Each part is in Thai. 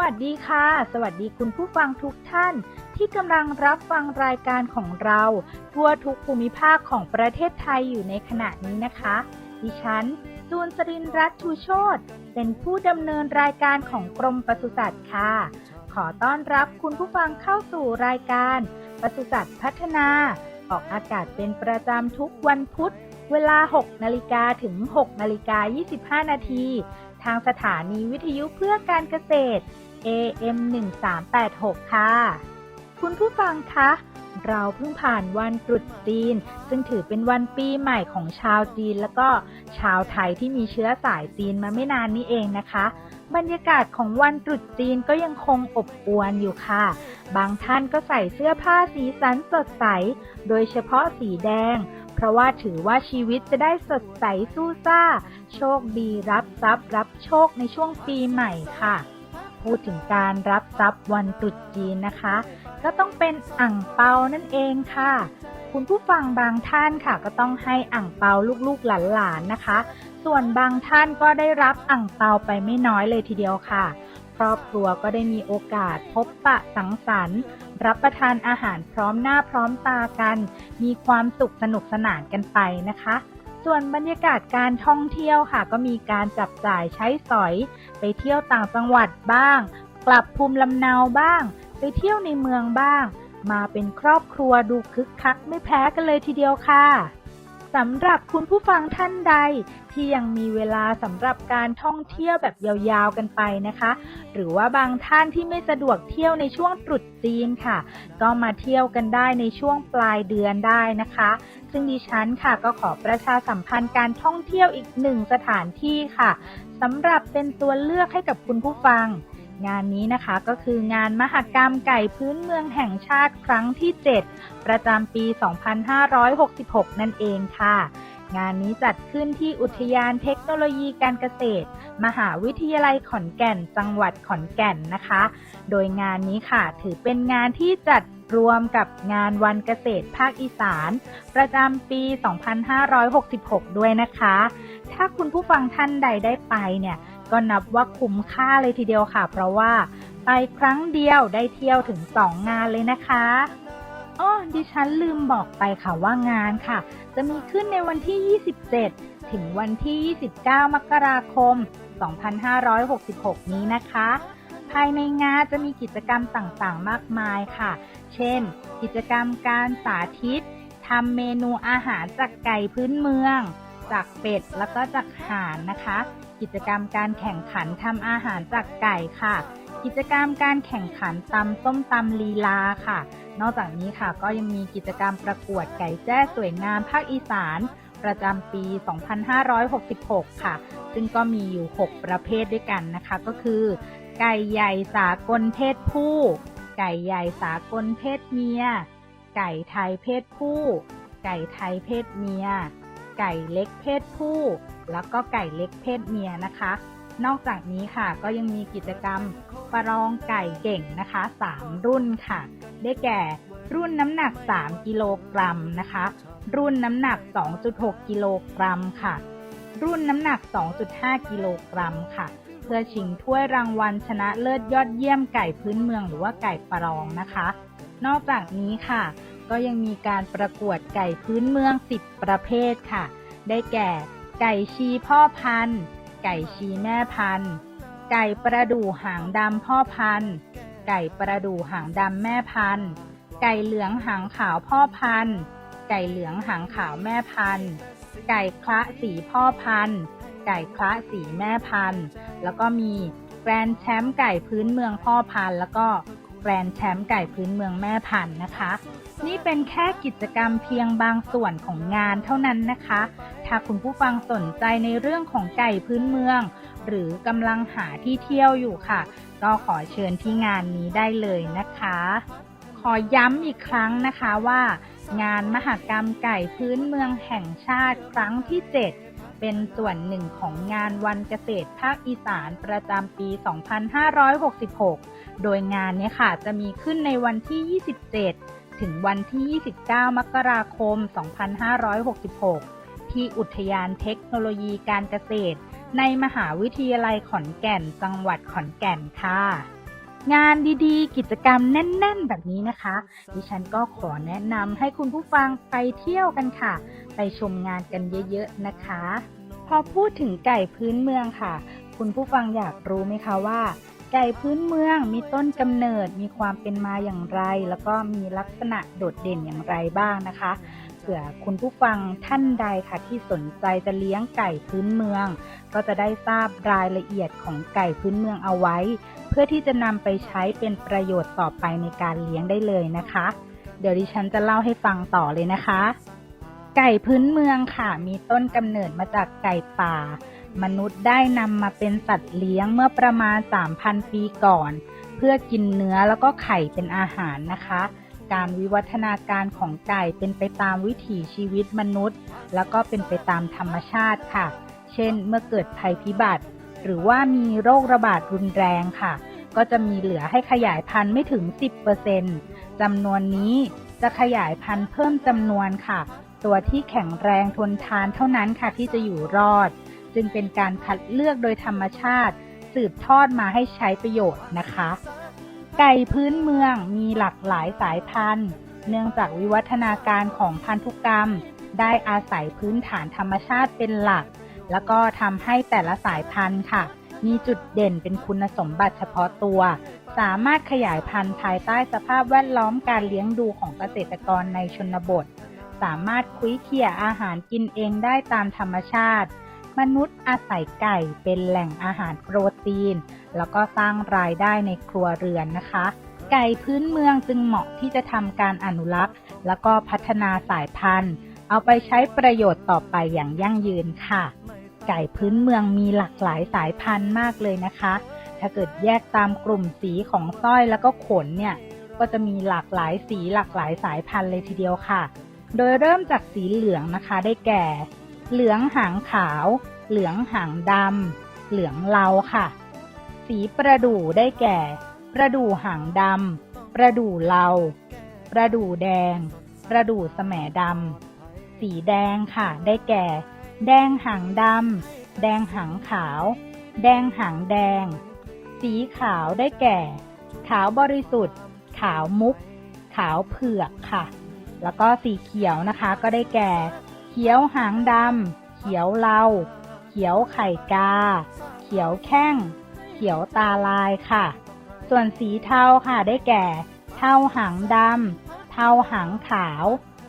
วัสดีค่ะ สวัสดีคุณผู้ฟังทุกท่าน ที่กำลังรับฟังรายการของเรา ทั่วทุกภูมิภาคของประเทศไทยอยู่ในขณะนี้นะคะ ดิฉัน จูนสรินรัตน์ชูโชตเป็นผู้ดำเนินรายการของกรมปศุสัตว์ค่ะ ขอต้อนรับคุณผู้ฟังเข้าสู่รายการปศุสัตว์พัฒนา ออกอากาศเป็นประจำทุกวันพุธ เวลา 6 นาฬิกาถึง 6 นาฬิกา 25 นาทีทางสถานีวิทยุเพื่อการเกษตร AM 1386 ค่ะ คุณผู้ฟังคะ เราเพิ่งผ่านวันตรุษจีน ซึ่งถือเป็นวันปีใหม่ของชาวจีน แล้วก็ชาวไทยที่มีเชื้อสายจีนมาไม่นานนี้เองนะคะ บรรยากาศของวันตรุษจีนก็ยังคงอบอวลอยู่ค่ะ บางท่านก็ใส่เสื้อผ้าสีสันสดใส โดยเฉพาะสีแดงเพราะว่าถือว่าชีวิตจะได้สดใสสู้ซ่า โชคดีรับทรัพย์รับโชคในช่วงปีใหม่ค่ะ พูดถึงการรับทรัพย์วันตรุษจีนนะคะ ก็ต้องเป็นอ่างเปานั่นเองค่ะ คุณผู้ฟังบางท่านค่ะ ก็ต้องให้อ่างเปาลูกๆหลานๆนะคะ ส่วนบางท่านก็ได้รับอ่างเปาไปไม่น้อยเลยทีเดียวค่ะ ครอบครัวก็ได้มีโอกาสพบปะสังสรรค์ รับประทานอาหารพร้อมหน้าพร้อมตากัน มีความสุขสนุกสนานกันไปนะคะ ส่วนบรรยากาศการท่องเที่ยวค่ะ ก็มีการจับจ่ายใช้สอย ไปเที่ยวต่างจังหวัดบ้าง กลับภูมิลำเนาบ้าง ไปเที่ยวในเมืองบ้าง มาเป็นครอบครัวดูคึกคักไม่แพ้กันเลยทีเดียวค่ะสำหรับคุณผู้ฟังท่านใด ที่ยังมีเวลาสำหรับการท่องเที่ยวแบบยาวๆกันไปนะคะ หรือว่าบางท่านที่ไม่สะดวกเที่ยวในช่วงตรุษจีนค่ะ ก็มาเที่ยวกันได้ในช่วงปลายเดือนได้นะคะ ซึ่งดิฉันค่ะก็ขอประชาสัมพันธ์การท่องเที่ยวอีกหนึ่งสถานที่ค่ะสำหรับเป็นตัวเลือกให้กับคุณผู้ฟังงานนี้นะคะก็คืองานมหกรรมไก่พื้นเมืองแห่งชาติครั้งที่ 7 ประจำปี 2566 นั่นเองค่ะ งานนี้จัดขึ้นที่อุทยานเทคโนโลยีการเกษตร มหาวิทยาลัยขอนแก่น จังหวัดขอนแก่นนะคะ โดยงานนี้ค่ะถือเป็นงานที่จัดรวมกับงานวันเกษตรภาคอีสาน ประจำปี 2566 ด้วยนะคะ ถ้าคุณผู้ฟังท่านใดได้ไปเนี่ย ก็นับว่าคุ้มค่าเลยทีเดียวค่ะ เพราะว่าไปครั้งเดียวได้เที่ยวถึง 2 งานเลยนะคะ อ้อดิฉันลืมบอกไปค่ะว่างานค่ะ จะมีขึ้นในวันที่ 27 ถึงวันที่ 29 มกราคม 2566 นี้นะคะ ภายในงานจะมีกิจกรรมต่างๆ มากมายค่ะ เช่น กิจกรรมการสาธิตทำเมนูอาหารจากไก่พื้นเมือง จากเป็ดแล้วก็จากห่านนะคะ กิจกรรมการแข่งขันทำอาหารจากไก่ค่ะ กิจกรรมการแข่งขันตำส้มตำลีลาค่ะ นอกจากนี้ค่ะก็ยังมีกิจกรรมประกวดไก่แจ้สวยงามภาคอีสาน ประจำปี 2566 ค่ะ ซึ่งก็มีอยู่ 6 ประเภทด้วยกันนะคะ ก็คือ ไก่ใหญ่สากลเพศผู้ ไก่ใหญ่สากลเพศเมีย ไก่ไทยเพศผู้ ไก่ไทยเพศเมีย ไก่เล็กเพศผู้ แล้วก็ไก่เล็กเพศเมียนะคะ นอกจากนี้ค่ะก็ยังมีกิจกรรมประลองไก่เก่งนะคะ 3 รุ่นค่ะ ได้แก่ รุ่นน้ำหนัก 3 กิโลกรัมนะคะ รุ่นน้ำหนัก 2.6 กิโลกรัมค่ะ รุ่นน้ำหนัก 2.5 กิโลกรัมค่ะ เพื่อชิงถ้วยรางวัลชนะเลิศยอดเยี่ยมไก่พื้นเมืองหรือว่าไก่ประลองนะคะ นอกจากนี้ค่ะ ก็ยังมีการประกวดไก่พื้นเมือง 10 ประเภทค่ะ ได้แก่ ไก่ชีพ่อพันธุ์ ไก่ชีแม่พันธุ์ ไก่ประดู่หางดำพ่อพันธุ์ ไก่ประดู่หางดำแม่พันธุ์ ไก่เหลืองหางขาวพ่อพันธุ์ ไก่เหลืองหางขาวแม่พันธุ์ ไก่คละสีพ่อพันธุ์ ไก่คละสีแม่พันธุ์ แล้วก็มีแกรนด์แชมป์ไก่พื้นเมืองพ่อพันธุ์ แล้วก็แกรนด์แชมป์ไก่พื้นเมืองแม่พันธุ์นะคะ นี่เป็นแค่กิจกรรมเพียงบางส่วนของงานเท่านั้นนะคะ ถ้าคุณผู้ฟังสนใจในเรื่องของไก่พื้นเมือง หรือกำลังหาที่เที่ยวอยู่ค่ะ ก็ขอเชิญที่งานนี้ได้เลยนะคะ ขอย้ำอีกครั้งนะคะว่า งานมหกรรมไก่พื้นเมืองแห่งชาติครั้งที่ 7 เป็นส่วนหนึ่งของงานวันเกษตรภาคอีสานประจำปี 2566 โดยงานนี้ค่ะจะมีขึ้นในวันที่ 27 ถึงวันที่ 29 มกราคม 2566 ที่อุทยานเทคโนโลยีการเกษตร ในมหาวิทยาลัยขอนแก่น จังหวัดขอนแก่นค่ะ งานดีๆ กิจกรรมแน่น ๆ แบบนี้นะคะ ดิฉันก็ขอแนะนำให้คุณผู้ฟังไปเที่ยวกันค่ะ ไปชมงานกันเยอะ ๆ นะคะ พอพูดถึงไก่พื้นเมืองค่ะ คุณผู้ฟังอยากรู้ไหมคะว่า ไก่พื้นเมืองมีต้นกำเนิดมีความเป็นมาอย่างไร แล้วก็มีลักษณะโดดเด่นอย่างไรบ้างนะคะเผื่อคุณผู้ฟังท่านใดค่ะที่สนใจจะเลี้ยงไก่พื้นเมือง ก็จะได้ทราบรายละเอียดของไก่พื้นเมืองเอาไว้ เพื่อที่จะนำไปใช้เป็นประโยชน์ต่อไปในการเลี้ยงได้เลยนะคะ เดี๋ยวดิฉันจะเล่าให้ฟังต่อเลยนะคะ ไก่พื้นเมืองค่ะ มีต้นกำเนิดมาจากไก่ป่า มนุษย์ได้นำมาเป็นสัตว์เลี้ยงเมื่อประมาณ 3,000 ปีก่อน เพื่อกินเนื้อแล้วก็ไข่เป็นอาหารนะคะ การวิวัฒนาการของไก่เป็นไปตามวิถีชีวิตมนุษย์ แล้วก็เป็นไปตามธรรมชาติค่ะ เช่น เมื่อเกิดภัยพิบัติ หรือว่ามีโรคระบาดรุนแรงค่ะ ก็จะมีเหลือให้ขยายพันธุ์ไม่ถึง 10%จำนวนนี้จะขยายพันธุ์เพิ่มจำนวนค่ะ ตัวที่แข็งแรงทนทานเท่านั้นค่ะที่จะอยู่รอด จึงเป็นการคัดเลือกโดยธรรมชาติ สืบทอดมาให้ใช้ประโยชน์นะคะ ไก่พื้นเมืองมีหลากหลายสายพันธุ์ เนื่องจากวิวัฒนาการของพันธุกรรม ได้อาศัยพื้นฐานธรรมชาติเป็นหลัก แล้วก็ทำให้แต่ละสายพันธุ์ค่ะ มีจุดเด่นเป็นคุณสมบัติเฉพาะตัว สามารถขยายพันธุ์ภายใต้สภาพแวดล้อมการเลี้ยงดูของเกษตรกรในชนบทสามารถคุ้ยเขี่ยอาหารกินเองได้ตามธรรมชาติ มนุษย์อาศัยไก่เป็นแหล่งอาหารโปรตีน แล้วก็สร้างรายได้ในครัวเรือนนะคะ ไก่พื้นเมืองจึงเหมาะที่จะทำการอนุรักษ์ แล้วก็พัฒนาสายพันธุ์ เอาไปใช้ประโยชน์ต่อไปอย่างยั่งยืนค่ะ ไก่พื้นเมืองมีหลากหลายสายพันธุ์มากเลยนะคะ ถ้าเกิดแยกตามกลุ่มสีของสร้อยแล้วก็ขนเนี่ยก็จะมีหลากหลายสีหลากหลายสายพันธุ์เลยทีเดียวค่ะ โดยเริ่มจากสีเหลืองนะคะได้แก่ เหลืองหางขาว เหลืองหางดำ เหลืองเลาค่ะ สีประดู่ได้แก่ ประดู่หางดำ ประดู่เลา ประดู่แดง ประดู่แสมดำ สีแดงค่ะ ได้แก่ แดงหางดำ แดงหางขาว แดงหางแดง สีขาวได้แก่ ขาวบริสุทธิ์ ขาวมุก ขาวเผือกค่ะ แล้วก็สีเขียวนะคะ ก็ได้แก่ เขียวหางดำ เขียวเลา เขียวไข่กา เขียวแข้ง เขียวตาลายค่ะ ส่วนสีเทาค่ะได้แก่ เทาหางดำ เทาหางขาว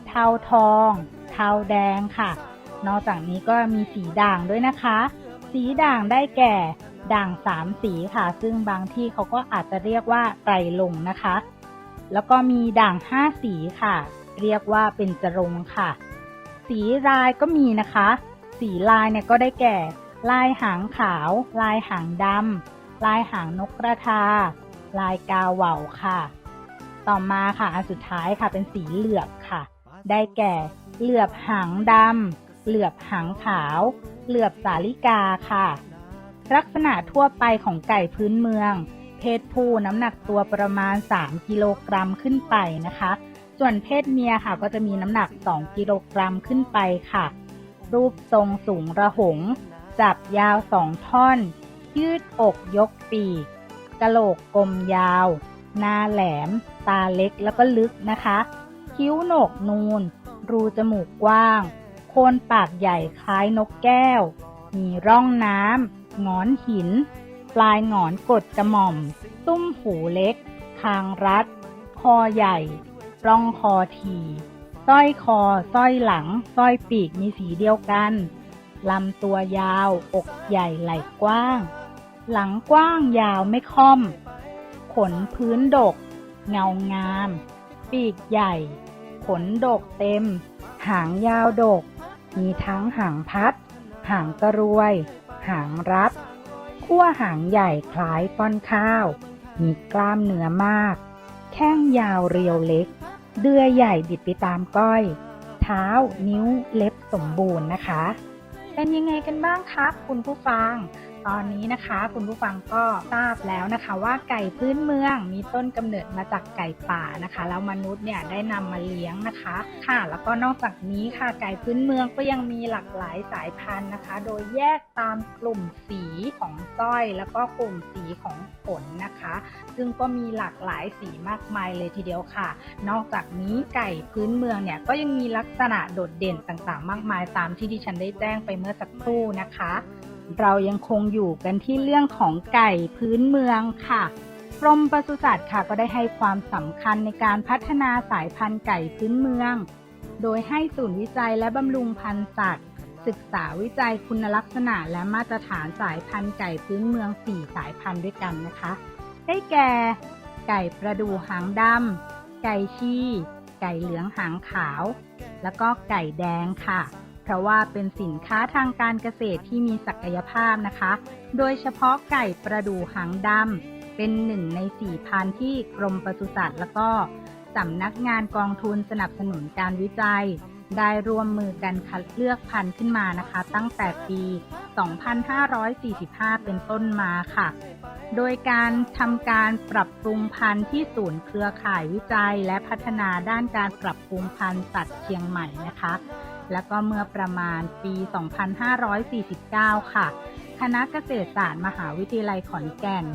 เทาทอง เทาแดงค่ะ นอกจากนี้ก็มีสีด่างด้วยนะคะ สีด่างได้แก่ ด่างสามสีค่ะ ซึ่งบางที่เขาก็อาจจะเรียกว่าไตรลงนะคะ แล้วก็มีด่างห้าสีค่ะ เรียกว่าเป็นจรงค่ะ สีลายก็มีนะคะ สีลายเนี่ยก็ได้แก่ ลายหางขาว ลายหางดำลายหางนกกระทา ลายกาเหว่าค่ะ ต่อมาค่ะอันสุดท้ายค่ะเป็นสีเหลือบค่ะ ได้แก่ เหลือบหางดำเหลือบหางขาว เหลือบสาลิกาค่ะ ลักษณะทั่วไปของไก่พื้นเมือง เพศผู้น้ำหนักตัวประมาณ 3 กิโลกรัมขึ้นไปนะคะ ส่วนเพศเมียค่ะก็จะมีน้ำหนัก 2 กิโลกรัมขึ้นไปค่ะ รูปทรงสูงระหง จับยาวสองท่อน ยืดอกยกปีกกะโหลกกลมยาว หน้าแหลม ตาเล็กแล้วก็ลึกนะคะ คิ้วโหนกนูน รูจมูกกว้าง โคนปากใหญ่คล้ายนกแก้ว มีร่องน้ำหงอนหิน ปลายหงอนกดกระหม่อม ตุ้มหูเล็ก คางรัด คอใหญ่ ปล้องคอทีสร้อยคอสร้อยหลังสร้อยปีกมีสีเดียวกัน ลำตัวยาว อกใหญ่ไหล่กว้าง หลังกว้างยาวไม่ค่อม ขนพื้นดก เงางาม ปีกใหญ่ ขนดกเต็ม หางยาวดก มีทั้งหางพัด หางกระรวย หางรัดขั้วหางใหญ่คล้ายก้อนข้าว มีกล้ามเนื้อมาก แข้งยาวเรียวเล็ก เดือยใหญ่บิดไปตามก้อย เท้า นิ้ว เล็บสมบูรณ์นะคะ เป็นยังไงกันบ้างครับคุณผู้ฟัง ตอนนี้นะคะ คุณผู้ฟังก็ทราบแล้วนะคะว่าไก่พื้นเมืองมีต้นกำเนิดมาจากไก่ป่านะคะ แล้วมนุษย์เนี่ยได้นำมาเลี้ยงนะคะ ค่ะ แล้วก็นอกจากนี้ค่ะไก่พื้นเมืองก็ยังมีหลากหลายสายพันธุ์นะคะ โดยแยกตามกลุ่มสีของสร้อย แล้วก็กลุ่มสีของขนนะคะ ซึ่งก็มีหลากหลายสีมากมายเลยทีเดียวค่ะ นอกจากนี้ไก่พื้นเมืองเนี่ยก็ยังมีลักษณะโดดเด่นต่างๆ มากมายตามที่ดิฉันได้แจ้งไปเมื่อสักครู่นะคะ เรายังคงอยู่กันที่เรื่องของไก่พื้นเมืองค่ะ กรมปศุสัตว์ค่ะก็ได้ให้ความสำคัญในการพัฒนาสายพันธุ์ไก่พื้นเมือง โดยให้ศูนย์วิจัยและบำรุงพันธุ์สัตว์ ศึกษาวิจัยคุณลักษณะและมาตรฐานสายพันธุ์ไก่พื้นเมือง 4 สายพันธุ์ด้วยกันนะคะ ได้แก่ ไก่ประดูหางดำไก่ชีไก่เหลืองหางขาว แล้วก็ไก่แดงค่ะ เพราะว่าเป็นสินค้าทางการเกษตรที่มีศักยภาพนะคะ โดยเฉพาะไก่ประดูหางดำเป็นหนึ่งในสี่พันที่กรมปศุสัตว์ แล้วก็สำนักงานกองทุนสนับสนุนการวิจัย ได้ร่วมมือกันคัดเลือกพันธุ์ขึ้นมานะคะ ตั้งแต่ปี 2545 เป็นต้นมาค่ะ โดยการทำการปรับปรุงพันธุ์ที่ศูนย์เครือข่ายวิจัย และพัฒนาด้านการปรับปรุงพันธุ์สัตว์เชียงใหม่นะคะ แล้วก็เมื่อประมาณปี 2549 ค่ะ คณะเกษตรศาสตร์มหาวิทยาลัยขอนแก่น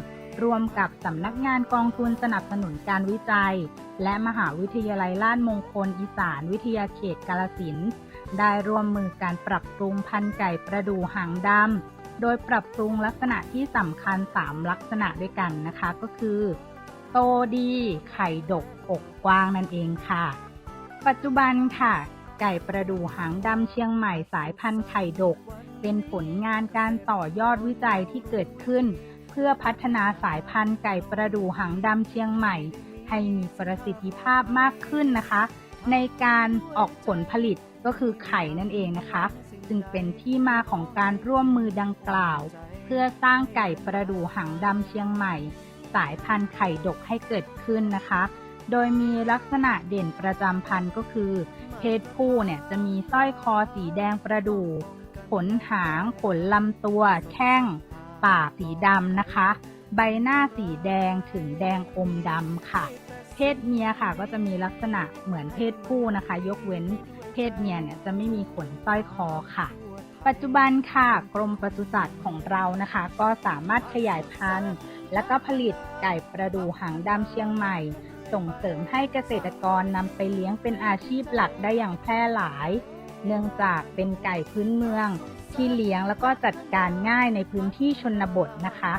ร่วมกับสำนักงานกองทุนสนับสนุนการวิจัย และมหาวิทยาลัยล้านมงคลอีสานวิทยาเขตกาลสินได้ร่วมมือการปรับปรุงพันธุ์ไก่ประดูหางดำ โดยปรับปรุงลักษณะที่สำคัญ 3 ลักษณะด้วยกันนะคะก็คือ โตดี ไข่ดกอกกว้างนั่นเองค่ะ ปัจจุบันค่ะ ไก่ประดูหางดำเชียงใหม่สายพันธุ์ไข่ดก เป็นผลงานการต่อยอดวิจัยที่เกิดขึ้น เพื่อพัฒนาสายพันธุ์ไก่ประดูหางดำเชียงใหม่ ให้มีประสิทธิภาพมากขึ้นนะคะ ในการออกผลผลิตก็คือไข่นั่นเองนะคะ จึงเป็นที่มาของการร่วมมือดังกล่าว เพื่อสร้างไก่ประดูหางดำเชียงใหม่ สายพันธุ์ไข่ดกให้เกิดขึ้นนะคะ โดยมีลักษณะเด่นประจำพันธุ์ก็คือ เพศผู้เนี่ยจะมีสร้อยคอสีแดงประดู่ขนหาง ขนลำตัว แข้ง ปากสีดำนะคะ ใบหน้าสีแดงถึงแดงอมดำค่ะ เพศเมียค่ะก็จะมีลักษณะเหมือนเพศผู้นะคะ ยกเว้นเพศเมียเนี่ยจะไม่มีขนสร้อยคอค่ะ ปัจจุบันค่ะกรมปศุสัตว์ของเรานะคะ ก็สามารถขยายพันธุ์ และก็ผลิตไก่ประดูหางดำเชียงใหม่ ส่งเสริมให้เกษตรกรนำไปเลี้ยงเป็นอาชีพหลักได้อย่างแพร่หลาย เนื่องจากเป็นไก่พื้นเมือง ที่เลี้ยงแล้วก็จัดการง่ายในพื้นที่ชนบทนะคะ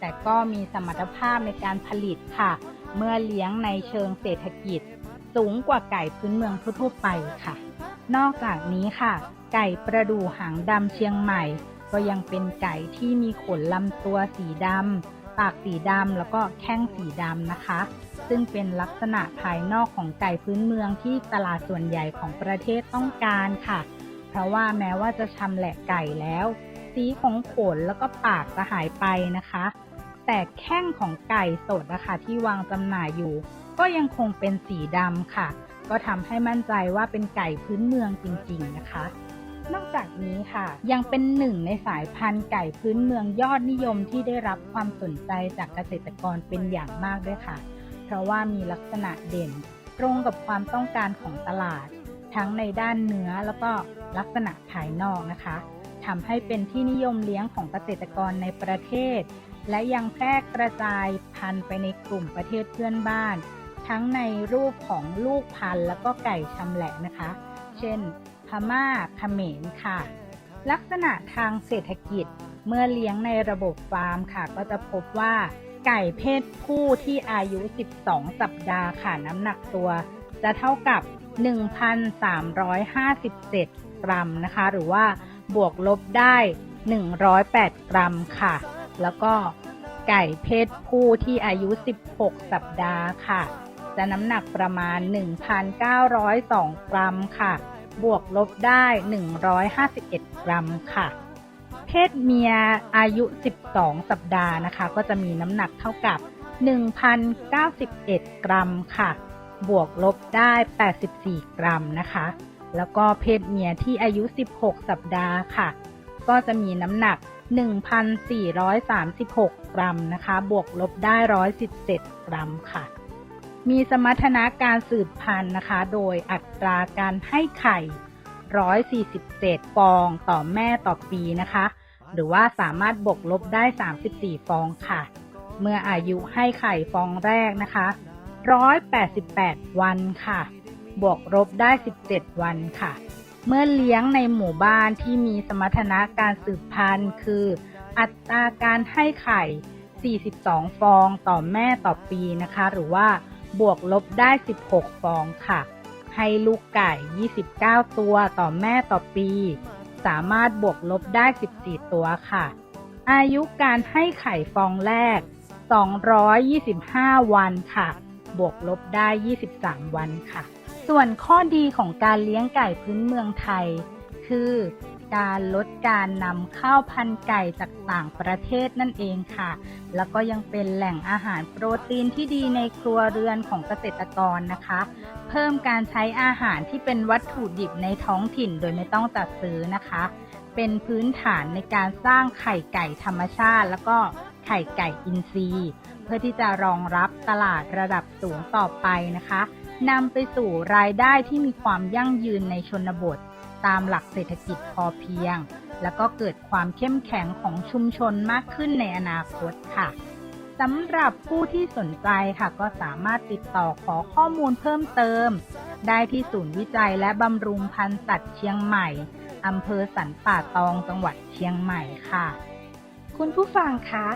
แต่ก็มีสมรรถภาพในการผลิตค่ะ เมื่อเลี้ยงในเชิงเศรษฐกิจ สูงกว่าไก่พื้นเมืองทั่วไปค่ะ นอกจากนี้ค่ะ ไก่ประดู่หางดำเชียงใหม่ ก็ยังเป็นไก่ที่มีขนลำตัวสีดำ ปากสีดำแล้วก็แข้งสีดำนะคะ ซึ่งเป็นลักษณะภายนอกของไก่พื้นเมืองที่ตลาดส่วนใหญ่ของประเทศต้องการค่ะ เพราะว่าแม้ว่าจะชำแหละไก่แล้ว สีของขนแล้วก็ปากจะหายไปนะคะ แต่แข้งของไก่สดนะคะที่วางจำหน่ายอยู่ ก็ยังคงเป็นสีดำค่ะ ก็ทำให้มั่นใจว่าเป็นไก่พื้นเมืองจริงๆนะคะ นอกจากนี้ค่ะ ยังเป็นหนึ่งในสายพันธุ์ไก่พื้นเมืองยอดนิยมที่ได้รับความสนใจจากเกษตรกรเป็นอย่างมากด้วยค่ะ เพราะว่ามีลักษณะเด่น ตรงกับความต้องการของตลาด ทั้งในด้านเนื้อแล้วก็ลักษณะภายนอกนะคะทำให้เป็นที่นิยมเลี้ยงของเกษตรกรในประเทศ และยังแพร่กระจายพันธุ์ไปในกลุ่มประเทศเพื่อนบ้าน ทั้งในรูปของลูกพันธุ์แล้วก็ไก่ชำแหละนะคะ เช่น พม่าเขมรค่ะ ลักษณะทางเศรษฐกิจเมื่อเลี้ยงในระบบฟาร์มค่ะ ก็จะพบว่าไก่เพศผู้ที่อายุ 12 สัปดาห์ค่ะน้ำหนักตัว จะเท่ากับ 1,357 กรัมนะคะ หรือว่าบวกลบได้ 108 กรัมค่ะ แล้วก็ไก่เพศผู้ที่อายุ 16 สัปดาห์ค่ะ จะน้ำหนักประมาณ 1,902 กรัมค่ะ บวกลบได้ 151 กรัมค่ะ เพศเมียอายุ 12 สัปดาห์นะคะ ก็จะมีน้ำหนักเท่ากับ 1,091 กรัมค่ะ บวกลบได้ 84 กรัมนะคะ แล้วก็เพศเมียที่อายุ 16 สัปดาห์ค่ะ ก็จะมีน้ำหนัก 1,436 กรัมนะคะ บวกลบได้ 117 กรัมค่ะ มีสมรรถนะการสืบพันธุ์นะคะ โดยอัตราการให้ไข่ 147 ฟองต่อแม่ต่อปีนะคะ หรือว่าสามารถบวกลบได้ 34 ฟองค่ะ เมื่ออายุให้ไข่ฟองแรกนะคะ 188 วันค่ะ บวกลบได้ 17 วันค่ะ เมื่อเลี้ยงในหมู่บ้านที่มีสมรรถนะการสืบพันธุ์คือ อัตราการให้ไข่ 42 ฟองต่อแม่ต่อปีนะคะ หรือว่า บวกลบได้ 16 ฟองค่ะ ให้ลูกไก่ 29 ตัวต่อแม่ต่อปี สามารถบวกลบได้ 14 ตัวค่ะ อายุการให้ไข่ฟองแรก 225 วันค่ะ บวกลบได้ 23 วันค่ะ ส่วนข้อดีของการเลี้ยงไก่พื้นเมืองไทย คือ การลดการนำข้าวพันธุ์ไก่จากต่างประเทศนั่นเองค่ะ แล้วก็ยังเป็นแหล่งอาหารโปรตีนที่ดีในครัวเรือนของเกษตรกรนะคะ เพิ่มการใช้อาหารที่เป็นวัตถุดิบในท้องถิ่นโดยไม่ต้องจัดซื้อนะคะ เป็นพื้นฐานในการสร้างไข่ไก่ธรรมชาติ แล้วก็ไข่ไก่อินทรีย์ เพื่อที่จะรองรับตลาดระดับสูงต่อไปนะคะนำไปสู่รายได้ที่มีความยั่งยืนในชนบท ตามหลักเศรษฐกิจพอเพียง แล้วก็เกิดความเข้มแข็งของชุมชนมากขึ้นในอนาคตค่ะสำหรับผู้ที่สนใจค่ะ ก็สามารถติดต่อขอข้อมูลเพิ่มเติม ได้ที่ศูนย์วิจัยและบำรุงพันธุ์สัตว์เชียงใหม่อำเภอสันป่าตองจังหวัดเชียงใหม่ค่ะ คุณผู้ฟังคะ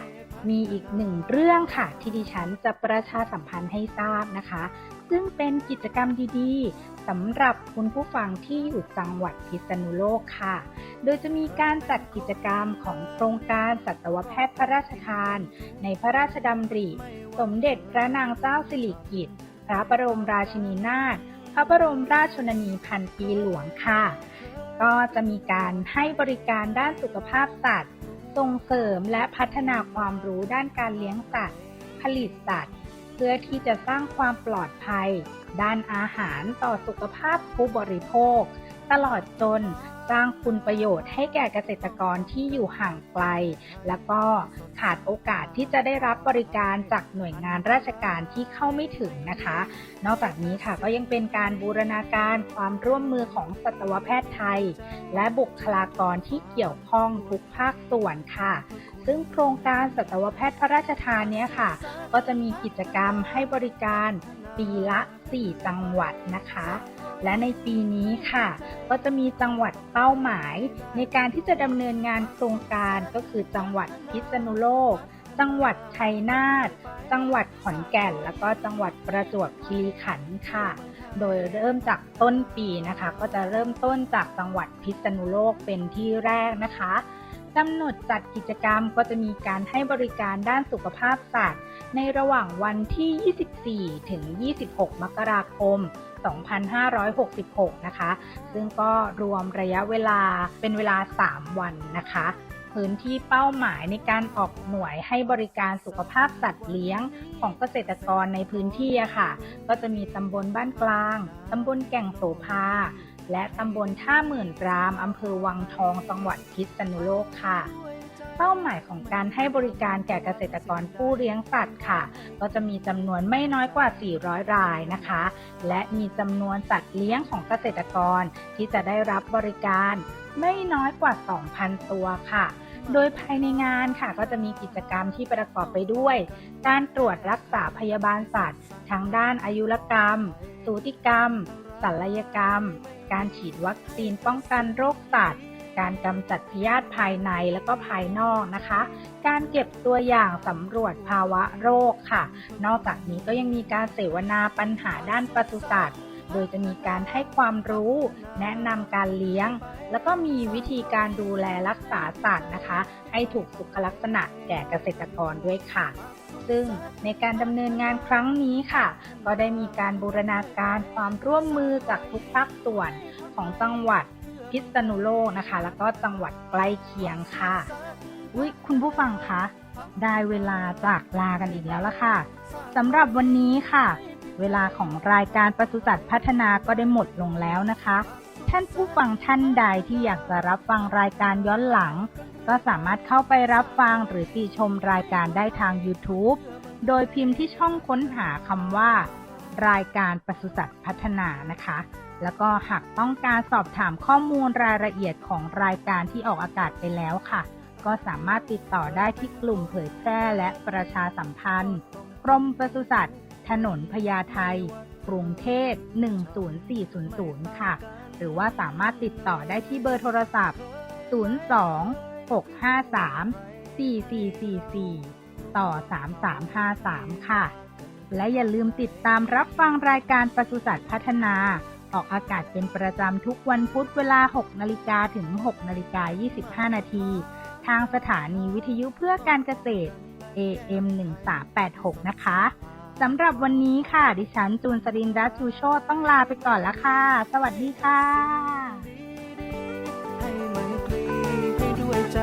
มีอีกหนึ่งเรื่องค่ะ ที่ดิฉันจะประชาสัมพันธ์ให้ทราบนะคะ ซึ่งเป็นกิจกรรมดีๆสำหรับคุณผู้ฟังที่อยู่จังหวัดพิษณุโลกค่ะ โดยจะมีการจัดกิจกรรมของโครงการสัตวแพทย์พระราชทาน ในพระราชดำริ สมเด็จพระนางเจ้าสิริกิติ์พระบรมราชินีนาถพระบรมราชชนนีพันปีหลวงค่ะ ก็จะมีการให้บริการด้านสุขภาพสัตว์ ส่งเสริมและพัฒนาความรู้ด้านการเลี้ยงสัตว์ ผลิตสัตว์ พื่อที่จะสร้างความปลอดภัย ด้านอาหารต่อสุขภาพผู้บริโภค ตลอดจนสร้างคุณประโยชน์ให้แก่เกษตรกรที่อยู่ห่างไกล แล้วก็ขาดโอกาสที่จะได้รับบริการจากหน่วยงานราชการที่เข้าไม่ถึงนะคะ นอกจากนี้ค่ะก็ยังเป็นการบูรณาการความร่วมมือของสัตวแพทย์ไทย และบุคลากรที่เกี่ยวข้องทุกภาคส่วนค่ะ ซึ่งโครงการสัตวแพทย์พระราชทานเนี้ยค่ะ ก็จะมีกิจกรรมให้บริการปีละ 4 จังหวัดนะคะ และในปีนี้ค่ะ ก็จะมีจังหวัดเป้าหมาย ในการที่จะดำเนินงานโครงการก็คือจังหวัดพิษณุโลก จังหวัดชัยนาทจังหวัดขอนแก่น แล้วก็จังหวัดประจวบคีรีขันธ์ค่ะ โดยเริ่มจากต้นปีนะคะ ก็จะเริ่มต้นจากจังหวัดพิษณุโลกเป็นที่แรกนะคะ กำหนดจัดกิจกรรมก็จะมีการให้บริการด้านสุขภาพสัตว์ ในระหว่างวันที่ 24 ถึง 26 มกราคม 2566 นะคะ ซึ่งก็รวมระยะเวลาเป็นเวลา 3 วันนะคะ พื้นที่เป้าหมายในการออกหน่วยให้บริการสุขภาพสัตว์เลี้ยงของเกษตรกรในพื้นที่ค่ะ ก็จะมีตำบลบ้านกลาง ตำบลแก่งโสภา และตำบลท่าหมื่นรามอำเภอวังทอง จังหวัดพิษณุโลกค่ะ เป้าหมายของการให้บริการแก่เกษตรกรผู้เลี้ยงสัตว์ค่ะ ก็จะมีจำนวนไม่น้อยกว่า 400 รายนะคะ และมีจำนวนสัตว์เลี้ยงของเกษตรกรที่จะได้รับบริการไม่น้อยกว่า 2,000 ตัวค่ะโดยภายในงานค่ะก็จะมีกิจกรรมที่ประกอบไปด้วย การตรวจรักษาพยาบาลสัตว์ทางด้านอายุรกรรม สูติกรรมศัลยกรรม การฉีดวัคซีนป้องกันโรคสัตว์ การกำจัดพยาธิภายในและก็ภายนอกนะคะ การเก็บตัวอย่างสำรวจภาวะโรคค่ะ นอกจากนี้ก็ยังมีการเสวนาปัญหาด้านปศุสัตว์โดยจะมีการให้ความรู้ แนะนำการเลี้ยง แล้วก็มีวิธีการดูแลรักษาสัตว์นะคะ ให้ถูกสุขลักษณะแก่เกษตรกรด้วยค่ะ ซึ่งในการดำเนินงานครั้งนี้ค่ะ ก็ได้มีการบูรณาการความร่วมมือจากทุกภาคส่วนของจังหวัดพิษณุโลกนะคะ แล้วก็จังหวัดใกล้เคียงค่ะอุ๊ยคุณผู้ฟังคะได้เวลาจากลากันอีกแล้วละค่ะสำหรับวันนี้ค่ะ เวลาของรายการปศุสัตว์พัฒนาก็ได้หมดลงแล้วนะคะ ท่านผู้ฟังท่านใดที่อยากจะรับฟังรายการย้อนหลัง ก็สามารถเข้าไปรับฟังหรือติชมรายการได้ทาง YouTube โดยพิมพ์ที่ช่องค้นหาคำว่า รายการปศุสัตว์พัฒนานะคะ แล้วก็หากต้องการสอบถามข้อมูลรายละเอียดของรายการที่ออกอากาศไปแล้วค่ะ ก็สามารถติดต่อได้ที่กลุ่มเผยแพร่และประชาสัมพันธ์กรมปศุสัตว์ ถนนพญาไท กรุงเทพ 10400 ค่ะ หรือว่าสามารถติดต่อได้ที่เบอร์โทรศัพท์ 02 653 4444 ต่อ 3353 ค่ะ และอย่าลืมติดตามรับฟังรายการปศุสัตว์พัฒนา ออกอากาศเป็นประจำทุกวันพุธเวลา 6นาฬิกาถึง 6นาฬิกา25 นาที ทางสถานีวิทยุเพื่อการเกษตร AM 1386 นะคะ สำหรับวันนี้ค่ะ ดิฉันจูนสรินรัตน์ชูโชตต้องลาไปก่อนละค่ะ สวัสดีค่ะ ให้มันคลีให้ด้วยใจ